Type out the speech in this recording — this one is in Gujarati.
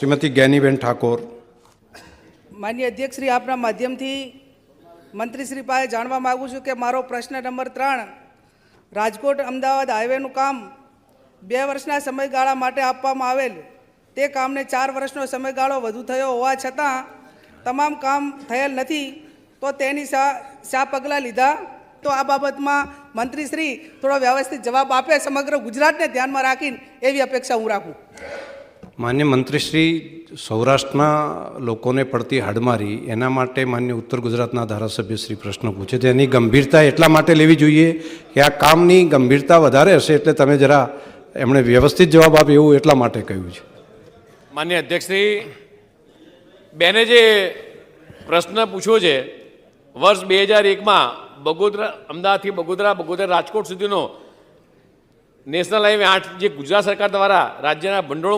શ્રીમતી જ્ઞાનીબેન ઠાકોર માન્ય અધ્યક્ષ શ્રી આપના માધ્યમથી મંત્રીશ્રી પાસે જાણવા માગું છું કે મારો પ્રશ્ન નંબર ત્રણ, રાજકોટ અમદાવાદ હાઈવેનું કામ બે વર્ષના સમયગાળા માટે આપવામાં આવેલ. તે કામને ચાર વર્ષનો સમયગાળો વધુ થયો હોવા છતાં તમામ કામ થયેલ નથી, તો તેની શા શા પગલાં લીધા. તો આ બાબતમાં મંત્રીશ્રી થોડો વ્યવસ્થિત જવાબ આપે સમગ્ર ગુજરાતને ધ્યાનમાં રાખીને એવી અપેક્ષા હું રાખું. માન્ય મંત્રીશ્રી સૌરાષ્ટ્રના લોકોને પડતી હાડમારી એના માટે માન્ય ઉત્તર ગુજરાતના ધારાસભ્ય શ્રી પ્રશ્ન પૂછે છે. એની ગંભીરતા એટલા માટે લેવી જોઈએ કે આ કામની ગંભીરતા વધારે હશે એટલે તમે જરા એમણે વ્યવસ્થિત જવાબ આપે એવું એટલા માટે કહ્યું છે. માન્ય અધ્યક્ષશ્રી, બેને જે પ્રશ્ન પૂછ્યો છે, વર્ષ બે હજાર એકમાં બગોદરા, અમદાવાદથી બગોદરા બગોદરા રાજકોટ સુધીનો નેશનલ હાઈવે આઠ જે ગુજરાત સરકાર દ્વારા રાજ્યના ભંડોળ